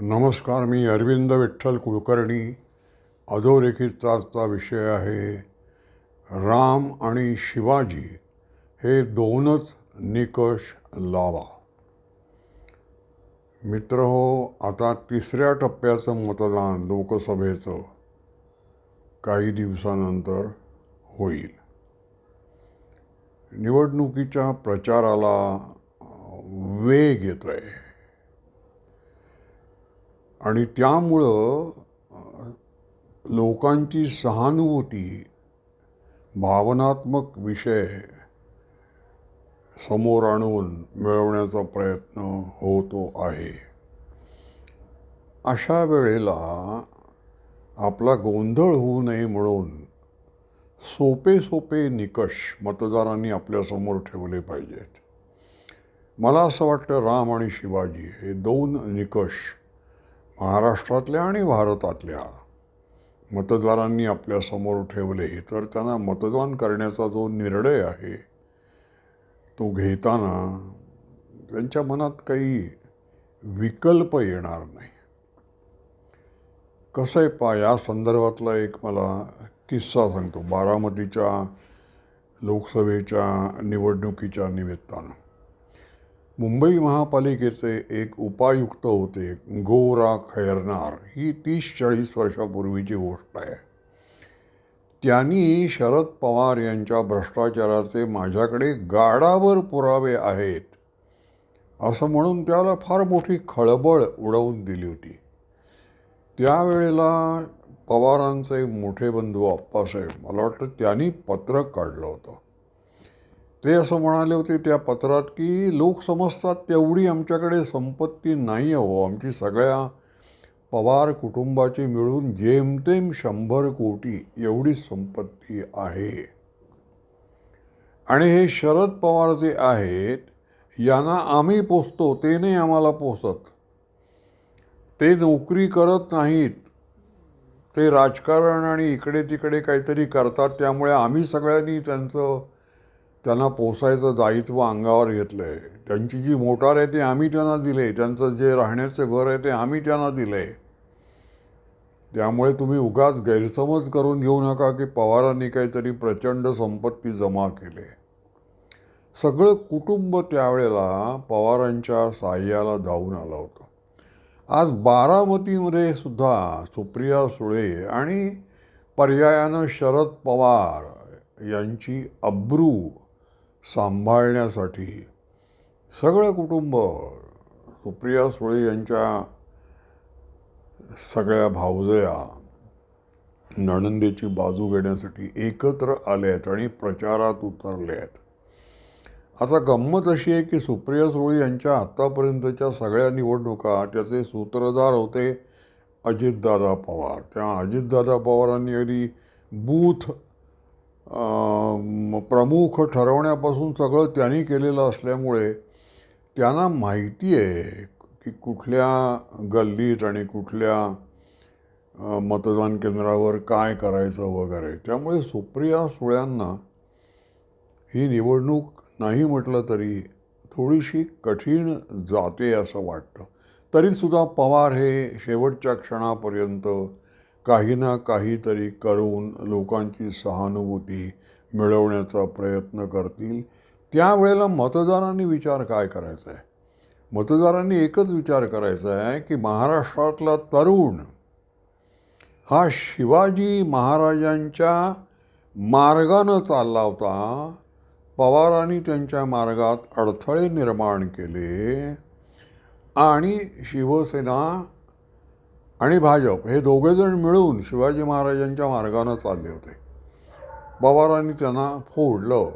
नमस्कार मी अरविंद विठ्ठल कुलकर्णी. अधोरेखिताचा विषय आहे राम आणि शिवाजी हे दोनच निकष लावा. मित्र हो आता तिसऱ्या टप्प्याचं मतदान लोकसभेचं काही दिवसानंतर होईल. निवडणुकीच्या प्रचाराला वेग येतो आहे आणि त्यामुळं लोकांची सहानुभूती भावनात्मक विषय समोर आणून मिळवण्याचा प्रयत्न होतो आहे. अशा वेळेला आपला गोंधळ होऊ नये म्हणून सोपे सोपे निकष मतदारांनी आपल्यासमोर ठेवले पाहिजेत. मला असं वाटतं राम आणि शिवाजी हे दोन निकष महाराष्ट्रातल्या आणि भारतातल्या मतदारांनी आपल्यासमोर ठेवले तर त्यांना मतदान करण्याचा जो निर्णय आहे तो घेताना त्यांच्या मनात काही विकल्प येणार नाही. कसं आहे पा या संदर्भातला एक मला किस्सा सांगतो. बारामतीच्या लोकसभेच्या निवडणुकीच्या निमित्तानं. मुंबई महापालिकेचे एक उपायुक्त होते गोरा खैरनार. ही तीस चाळीस वर्षापूर्वीची गोष्ट आहे. त्यांनी शरद पवार यांच्या भ्रष्टाचाराचे माझ्याकडे गाडावर पुरावे आहेत असं म्हणून त्याला फार मोठी खळबळ उडवून दिली होती. त्यावेळेला पवारांचे मोठे बंधू आप्पासाहेब मला वाटतं त्यांनी पत्रक काढलं होतं. ते असं म्हणाले होते त्या पत्रात की लोक समजतात तेवढी आमच्याकडे संपत्ती नाही अहो. आमची सगळ्या पवार कुटुंबाची मिळून जेमतेम शंभर कोटी एवढी संपत्ती आहे. आणि हे शरद पवार जे आहेत यांना आम्ही पोचतो ते नाही आम्हाला पोचत ते नोकरी करत नाहीत. ते राजकारण आणि इकडे तिकडे काहीतरी करतात त्यामुळे आम्ही सगळ्यांनी त्यांचं त्यांना पोसायचं दायित्व अंगावर घेतलं आहे त्यांची जी मोटार आहे ती आम्ही त्यांना दिले. त्यांचं जे राहण्याचं घर आहे ते आम्ही त्यांना दिलं. आहे त्यामुळे तुम्ही उगाच गैरसमज करून घेऊ नका की पवारांनी काहीतरी प्रचंड संपत्ती जमा केली. सगळं कुटुंब त्यावेळेला पवारांच्या साह्याला धावून आलं होतं. आज बारामतीमध्ये सुद्धा सुप्रिया सुळे आणि पर्यायानं शरद पवार यांची अब्रू सांभाळण्यासाठी. सगळं कुटुंब सुप्रिया सुळे यांच्या सगळ्या भावजया नणंदेची बाजू घेण्यासाठी एकत्र आले आहेत आणि प्रचारात उतरले आहेत. आता गंमत अशी आहे की सुप्रिया सुळे यांच्या आत्तापर्यंतच्या सगळ्या निवडणुका त्याचे सूत्रधार होते अजितदादा पवार. त्या अजितदादा पवारांनी अगदी बूथ प्रमुख ठरवण्यापासून सगळं त्यांनी केलेलं असल्यामुळे त्यांना माहिती आहे की कुठल्या गल्लीत आणि कुठल्या मतदान केंद्रावर काय करायचं वगैरे. त्यामुळे सुप्रिया सुळ्यांना ही निवडणूक नाही म्हटलं तरी थोडीशी कठीण जाते असं वाटतं. तरीसुद्धा पवार हे शेवटच्या क्षणापर्यंत काही ना काहीतरी करून लोकांची सहानुभूती मिळवण्याचा प्रयत्न करतील. त्यावेळेला मतदारांनी विचार काय करायचा आहे? मतदारांनी एकच विचार करायचा आहे की महाराष्ट्रातला तरुण हा शिवाजी महाराजांच्या मार्गानं चालला होता. पवारांनी त्यांच्या मार्गात अडथळे निर्माण केले आणि शिवसेना आणि भाजप हे दोघेजण मिळून शिवाजी महाराजांच्या मार्गानं चालले होते. पवारांनी त्यांना फोडलं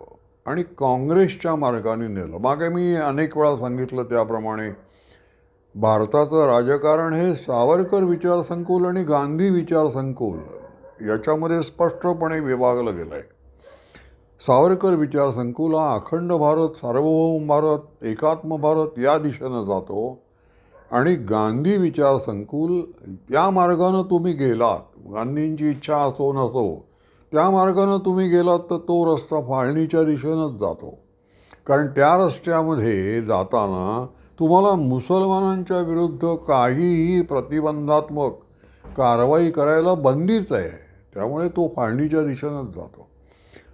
आणि काँग्रेसच्या मार्गाने नेलं. मागे मी अनेक वेळा सांगितलं त्याप्रमाणे भारताचं राजकारण हे सावरकर विचारसंकुल आणि गांधी विचारसंकुल याच्यामध्ये स्पष्टपणे विभागलं गेलं आहे सावरकर विचारसंकुल हा अखंड भारत सार्वभौम भारत एकात्म भारत या दिशेनं जातो. आणि गांधी विचार संकुल त्या मार्गानं तुम्ही गेलात गांधींची इच्छा असो नसो त्या मार्गानं तुम्ही गेलात तर तो रस्ता फाळणीच्या दिशेनंच जातो. कारण त्या रस्त्यामध्ये जाताना तुम्हाला मुसलमानांच्या विरुद्ध काहीही प्रतिबंधात्मक कारवाई करायला बंदीच आहे. त्यामुळे तो फाळणीच्या दिशेनंच जातो.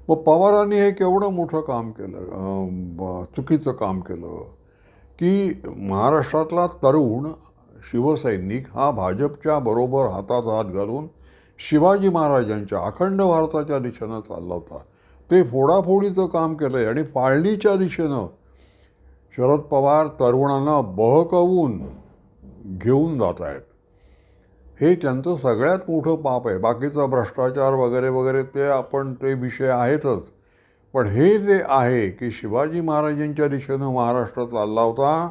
मग पवारांनी हे केवढं मोठं काम केलं चुकीचं काम केलं? की महाराष्ट्रातला तरुण शिवसैनिक हा भाजपच्या बरोबर हातात हात घालून शिवाजी महाराजांच्या अखंड भारताच्या दिशेनं चालला होता. ते फोडाफोडीचं काम केलं आहे आणि फाळणीच्या दिशेनं शरद पवार तरुणांना बहकवून घेऊन जात आहेत. हे त्यांचं सगळ्यात मोठं पाप आहे. बाकीचा भ्रष्टाचार वगैरे वगैरे ते आपण ते विषय आहेतच. पण हे जे आहे की शिवाजी महाराजांच्या दिशेनं महाराष्ट्र चालला होता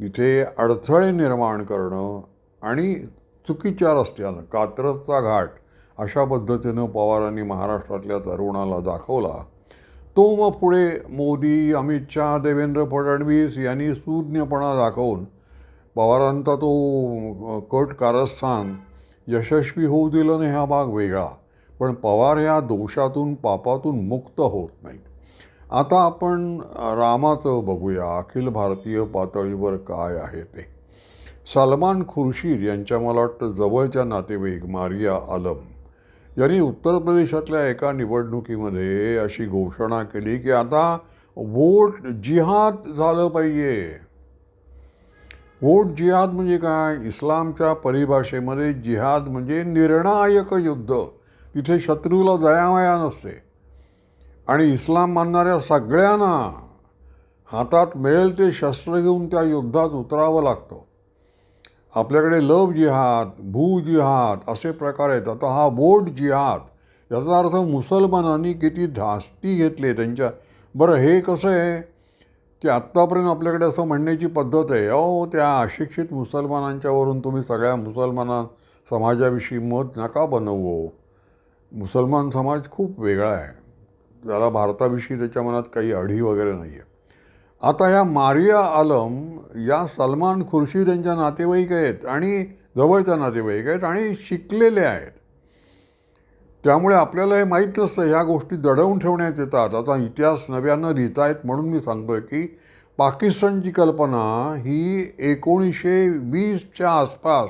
तिथे अडथळे निर्माण करणं आणि चुकीच्या रस्त्यानं कात्रजचा घाट अशा पद्धतीनं पवारांनी महाराष्ट्रातल्या तरुणाला दाखवला तो मग पुढे मोदी अमित शहा देवेंद्र फडणवीस यांनी सुज्ञपणा दाखवून पवारांचा तो कट कारस्थान यशस्वी होऊ दिलं नाही हा भाग वेगळा. पण पवार या दोषातून पापातून मुक्त होत नाहीत. आता आपण रामाचं बघूया. अखिल भारतीय पातळीवर काय आहे ते? सलमान खुर्शीद यांच्या मला वाटतं जवळच्या नातेवाईक मारिया आलम यांनी उत्तर प्रदेशातल्या एका निवडणुकीमध्ये अशी घोषणा केली की आता वोट जिहाद झालं पाहिजे. वोट जिहाद म्हणजे काय? इस्लामच्या परिभाषेमध्ये जिहाद म्हणजे निर्णायक युद्ध. तिथे शत्रूला दयामया नसते. आणि इस्लाम मानणाऱ्या सगळ्यांना हातात मिळेल ते शस्त्र घेऊन त्या युद्धात उतरावं लागतं. आपल्याकडे लव जिहाद भू जिहाद असे प्रकार आहेत. आता हा बोट जिहाद याचा अर्थ मुसलमानांनी किती धास्ती घेतली त्यांच्या. बरं हे कसं आहे? की आत्तापर्यंत आपल्याकडे असं म्हणण्याची पद्धत आहे. अहो त्या अशिक्षित मुसलमानांच्यावरून तुम्ही सगळ्या मुसलमानां समाजाविषयी मत नका बनवू. मुसलमान समाज खूप वेगळा आहे. त्याला भारताविषयी त्याच्या मनात काही अढी वगैरे नाही आहे आता या मारिया आलम या सलमान खुर्शीद यांच्या नातेवाईक आहेत आणि जवळच्या नातेवाईक आहेत आणि शिकलेले आहेत. त्यामुळे आपल्याला हे माहीत नसतं ह्या गोष्टी दडवून ठेवण्यात येतात. आता इतिहास नव्यानं लिहितायत म्हणून मी सांगतोय की पाकिस्तानची कल्पना ही एकोणीसशे वीसच्या आसपास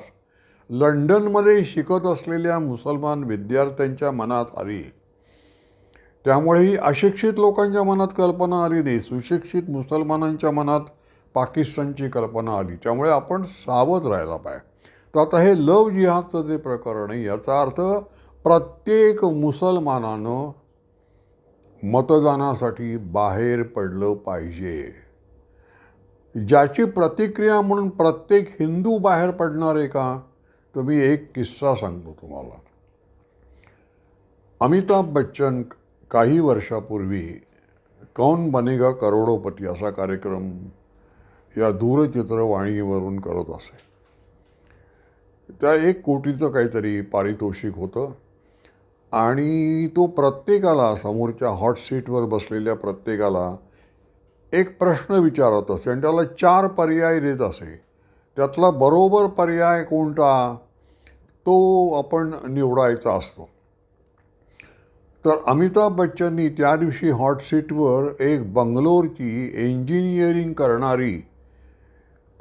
लंडनमध्ये शिकत असलेल्या मुसलमान विद्यार्थ्यांच्या मनात आली त्यामुळे ही अशिक्षित लोकांच्या मनात कल्पना आली नाही. सुशिक्षित मुसलमानांच्या मनात पाकिस्तानची कल्पना आली. त्यामुळे आपण सावध राहायला पाहिजे तर आता हे लव जिहादचं जे प्रकरण आहे याचा अर्थ प्रत्येक मुसलमानानं मतदानासाठी बाहेर पडलं पाहिजे. ज्याची प्रतिक्रिया म्हणून प्रत्येक हिंदू बाहेर पडणार आहे का? तर मी एक किस्सा सांगतो तुम्हाला. अमिताभ बच्चन काही वर्षापूर्वी कौन बनेगा करोडोपती असा कार्यक्रम या दूरचित्रवाणीवरून करत असे. त्या एक कोटीचं काहीतरी पारितोषिक होतं आणि तो प्रत्येकाला समोरच्या हॉट सीटवर बसलेल्या प्रत्येकाला एक प्रश्न विचारत असे आणि त्याला चार पर्याय देत असे. त्यातला बरोबर पर्याय कोणता? तो आपण निवडायचा असतो. तर अमिताभ बच्चननी त्या दिवशी हॉट सीटवर एक बंगलोरची इंजिनिअरिंग करणारी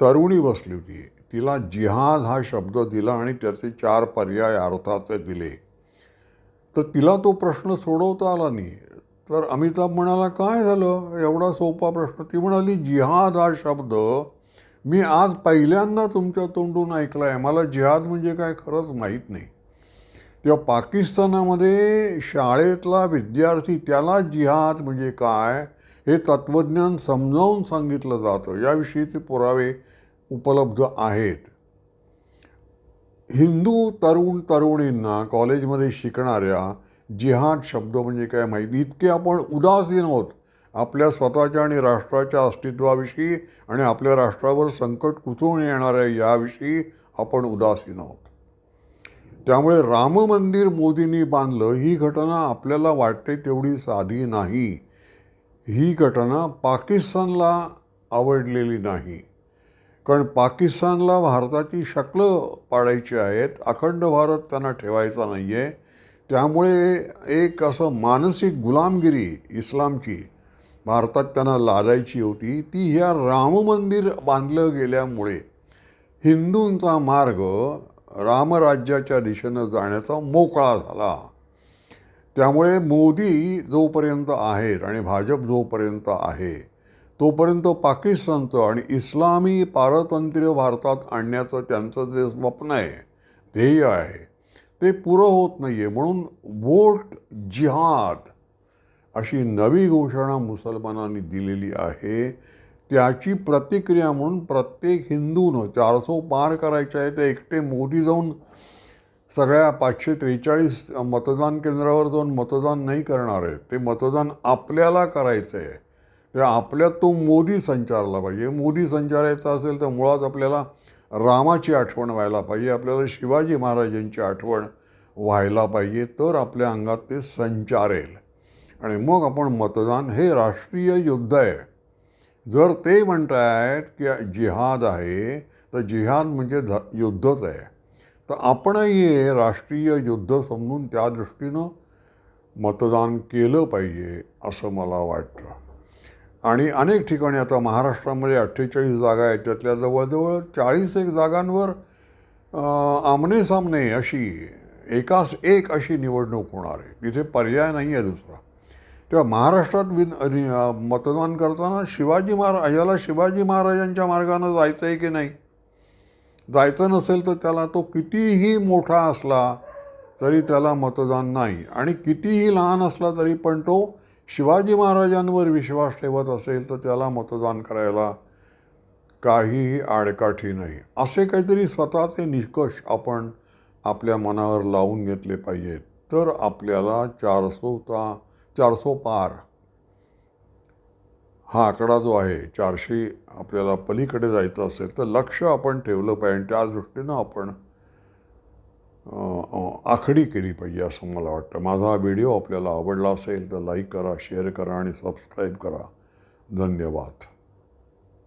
तरुणी बसली होती. तिला जिहाद हा शब्द दिला आणि त्याचे चार पर्याय अर्थाचे दिले. तर तिला तो प्रश्न सोडवता आला नाही. तर अमिताभ म्हणाला काय झालं? एवढा सोपा प्रश्न. ती म्हणाली जिहाद हा शब्द मी आज पहिल्यांदा तुमच्या तोंडून ऐकलं आहे मला जिहाद म्हणजे काय खरंच माहीत नाही. तेव्हा पाकिस्तानामध्ये शाळेतला विद्यार्थी त्याला जिहाद म्हणजे काय हे तत्त्वज्ञान समजावून सांगितलं जातं. याविषयीचे पुरावे उपलब्ध आहेत. हिंदू तरुण तरुणींना कॉलेजमध्ये शिकणाऱ्या जिहाद शब्द म्हणजे काय माहिती? इतके आपण उदासीन आहोत. आपल्या स्वतःच्या आणि राष्ट्राच्या अस्तित्वाविषयी आणि आपल्या राष्ट्रावर संकट कुठून येणार आहे याविषयी आपण उदासीन आहोत. त्यामुळे राम मंदिर मोदींनी बांधलं ही घटना आपल्याला वाटते तेवढी साधी नाही. ही घटना पाकिस्तानला आवडलेली नाही. कारण पाकिस्तानला भारताची शकलं पाडायची आहेत अखंड भारत त्यांना ठेवायचा नाही आहे त्यामुळे एक असं मानसिक गुलामगिरी इस्लामची भारतात त्यांना लादायची होती ती ह्या राम मंदिर बांधलं गेल्यामुळे हिंदूंचा मार्ग रामराज्याच्या दिशेनं जाण्याचा मोकळा झाला. त्यामुळे मोदी जोपर्यंत आहेत आणि भाजप जोपर्यंत आहे तोपर्यंत पाकिस्तानचं आणि इस्लामी पारतंत्र्य भारतात आणण्याचं त्यांचं जे स्वप्न आहे ध्येय आहे ते पुरं होत नाही आहे म्हणून वोट जिहाद अशी नवी घोषणा मुसलमानांनी दिलेली आहे. त्याची प्रतिक्रिया म्हणून प्रत्येक हिंदूनं चारसो पार करायचे आहे. ते एकटे मोदी जाऊन सगळ्या पाचशे त्रेचाळीस मतदान केंद्रावर जाऊन मतदान नाही करणार आहे ते मतदान आपल्याला करायचं आहे. ते आपल्यात तो मोदी संचारला पाहिजे. मोदी संचारायचा असेल तर मुळात आपल्याला रामाची आठवण व्हायला पाहिजे. आपल्याला शिवाजी महाराजांची आठवण व्हायला पाहिजे. तर आपल्या अंगात ते संचारेल. आणि मग आपण मतदान हे राष्ट्रीय युद्ध आहे. जर ते म्हणतायत की जिहाद आहे तर जिहाद म्हणजे ध युद्धच आहे. तर आपणही हे राष्ट्रीय युद्ध समजून त्या दृष्टीनं मतदान केलं पाहिजे असं मला वाटतं. आणि अनेक ठिकाणी आता महाराष्ट्रामध्ये अठ्ठेचाळीस जागा आहेत. त्यातल्या जवळजवळ चाळीस एक जागांवर आमने सामने अशी एकास एक अशी निवडणूक होणार आहे. तिथे पर्याय नाही आहे दुसरा. तेव्हा महाराष्ट्रात विन मतदान करताना शिवाजी महाराज याला शिवाजी महाराजांच्या मार्गानं जायचं आहे की नाही? जायचं नसेल तर त्याला तो कितीही मोठा असला तरी त्याला मतदान नाही. आणि कितीही लहान असला तरी पण तो शिवाजी महाराजांवर विश्वास ठेवत असेल तर त्याला मतदान करायला काहीही आडकाठी नाही. असे काहीतरी स्वतःचे निष्कर्ष आपण आपल्या मनावर लावून घेतले पाहिजेत. तर आपल्याला चारसोचा चारसो पार हा आकडा जो आहे चारशे आपल्याला पलीकडे जायचं असेल तर लक्ष आपण ठेवलं पाहिजे आणि त्या दृष्टीनं आपण आखडी केली पाहिजे असं मला वाटतं. माझा हा व्हिडिओ आपल्याला आवडला असेल तर लाईक करा शेअर करा आणि सबस्क्राईब करा. धन्यवाद.